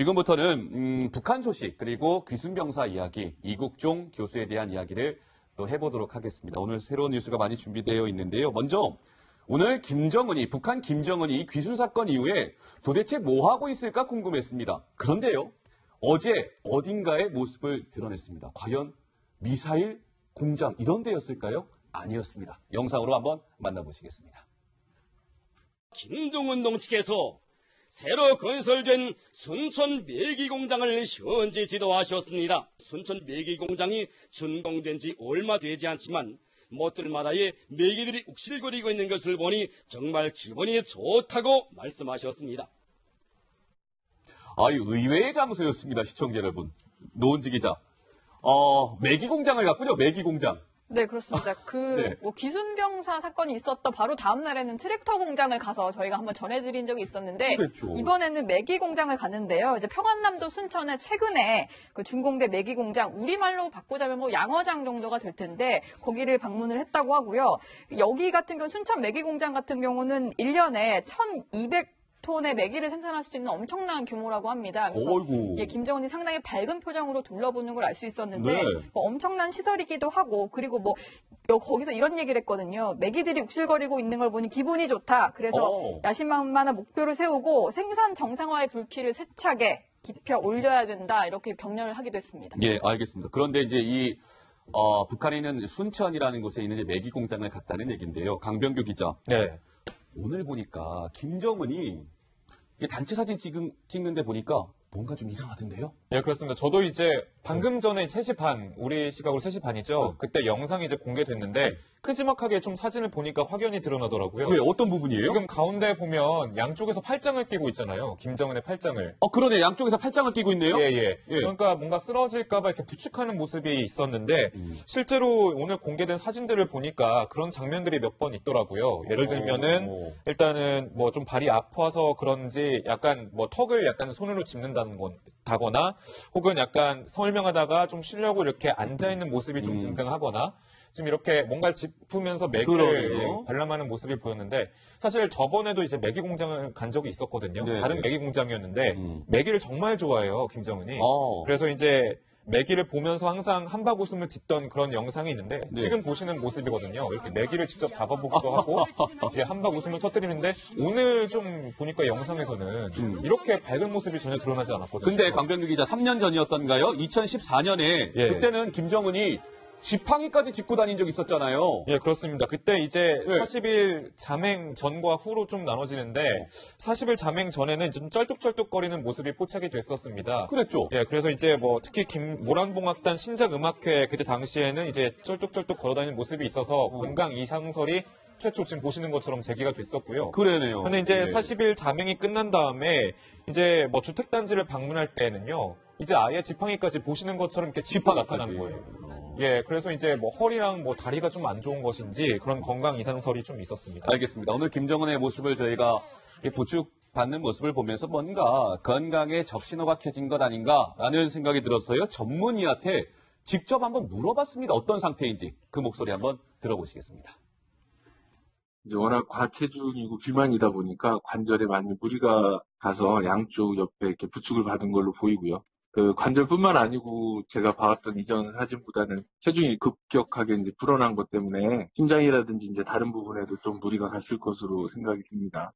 지금부터는 음, 북한 소식 그리고 귀순병사 이야기 이국종 교수에 대한 이야기를 또 해보도록 하겠습니다. 오늘 새로운 뉴스가 많이 준비되어 있는데요. 먼저 오늘 김정은이 북한 김정은이 귀순 사건 이후에 도대체 뭐 하고 있을까 궁금했습니다. 그런데요. 어제 어딘가의 모습을 드러냈습니다. 과연 미사일 공장 이런 데였을까요? 아니었습니다. 영상으로 한번 만나보시겠습니다. 김정은 동지께서 새로 건설된 순천 매기 공장을 현지 지도하셨습니다. 순천 매기 공장이 준공된 지 얼마 되지 않지만 못들마다의 매기들이 욱실거리고 있는 것을 보니 정말 기분이 좋다고 말씀하셨습니다. 아유, 의외의 장소였습니다, 시청자 여러분. 노은지 기자. 어, 매기 공장을 갔군요, 매기 공장. 네, 그렇습니다. 그, 네. 뭐, 기순병사 사건이 있었던 바로 다음 날에는 트랙터 공장을 가서 저희가 한번 전해드린 적이 있었는데, 그랬죠. 이번에는 매기 공장을 갔는데요. 이제 평안남도 순천에 최근에 그 준공대 매기 공장, 우리말로 바꾸자면 뭐 양어장 정도가 될 텐데, 거기를 방문을 했다고 하고요. 여기 같은 경우, 순천 매기 공장 같은 경우는 1년에 1200 톤의 매기를 생산할 수 있는 엄청난 규모라고 합니다. 어이구. 예, 김정은이 상당히 밝은 표정으로 둘러보는 걸 알 수 있었는데 네. 뭐 엄청난 시설이기도 하고 그리고 뭐 여- 거기서 이런 얘기를 했거든요. 매기들이 욱실거리고 있는 걸 보니 기분이 좋다. 그래서 어. 야심만만한 목표를 세우고 생산 정상화의 불길을 세차게 깊여 올려야 된다. 이렇게 격려를 하기도 했습니다. 예, 알겠습니다. 그런데 이제 이, 어, 북한에 있는 순천이라는 곳에 있는 매기 공장을 갔다는 얘기인데요. 강병규 기자. 네. 오늘 보니까 김정은이 단체 사진 찍은, 찍는데 보니까 뭔가 좀 이상하던데요? 예, 그렇습니다. 저도 이제 방금 전에 3시 반, 우리 시각으로 3시 반이죠. 그때 영상이 이제 공개됐는데 큼지막하게 좀 사진을 보니까 확연히 드러나더라고요. 왜, 어떤 부분이에요? 지금 가운데 보면 양쪽에서 팔짱을 끼고 있잖아요. 김정은의 팔짱을. 어, 그러네. 양쪽에서 팔짱을 끼고 있네요? 예, 예. 예. 그러니까 뭔가 쓰러질까봐 이렇게 부축하는 모습이 있었는데, 음. 실제로 오늘 공개된 사진들을 보니까 그런 장면들이 몇 번 있더라고요. 예를 들면은, 오. 일단은 뭐 좀 발이 아파서 그런지 약간 뭐 턱을 약간 손으로 짚는다는 건, 다거나, 혹은 약간 설명하다가 좀 쉬려고 이렇게 앉아 있는 모습이 좀 음. 등장하거나, 지금 이렇게 뭔가를 짚으면서 매기를. 예, 관람하는 모습이 보였는데, 사실 저번에도 이제 매기 공장을 간 적이 있었거든요. 네, 다른 네. 매기 공장이었는데, 음. 매기를 정말 좋아해요, 김정은이. 어. 그래서 이제 매기를 보면서 항상 한박 웃음을 짓던 그런 영상이 있는데 네. 지금 보시는 모습이거든요. 이렇게 매기를 직접 잡아보기도 하고 한박 웃음을 터뜨리는데 오늘 좀 보니까 영상에서는 이렇게 밝은 모습이 전혀 드러나지 않았거든요. 근데 강병규 기자 3년 전이었던가요? 2014년에 예. 그때는 김정은이 지팡이까지 짚고 다닌 적이 있었잖아요. 예, 그렇습니다. 그때 이제 네. 40일 잠행 전과 후로 좀 나눠지는데 40일 잠행 전에는 좀 쩔뚝쩔뚝거리는 모습이 포착이 됐었습니다. 그랬죠. 예, 그래서 이제 뭐 특히 김 모란봉악단 신작 음악회 그때 당시에는 이제 쩔뚝쩔뚝 걸어다니는 모습이 있어서 건강 이상설이 최초 지금 보시는 것처럼 제기가 됐었고요. 그러네요. 근데 이제 네. 40일 자명이 끝난 다음에 이제 뭐 주택단지를 방문할 때는요. 이제 아예 지팡이까지 보시는 것처럼 이렇게 짚어 나타나는 거예요. 예, 그래서 이제 뭐 허리랑 뭐 다리가 좀 안 좋은 것인지 그런 건강 이상설이 좀 있었습니다. 알겠습니다. 오늘 김정은의 모습을 저희가 이 부축 받는 모습을 보면서 뭔가 건강에 적신호가 켜진 것 아닌가라는 생각이 들었어요. 전문의한테 직접 한번 물어봤습니다. 어떤 상태인지 그 목소리 한번 들어보시겠습니다. 이제 워낙 과체중이고 비만이다 보니까 관절에 많이 무리가 가서 양쪽 옆에 이렇게 부축을 받은 걸로 보이고요. 그 관절뿐만 아니고 제가 봐왔던 이전 사진보다는 체중이 급격하게 이제 불어난 것 때문에 심장이라든지 이제 다른 부분에도 좀 무리가 갔을 것으로 생각이 듭니다.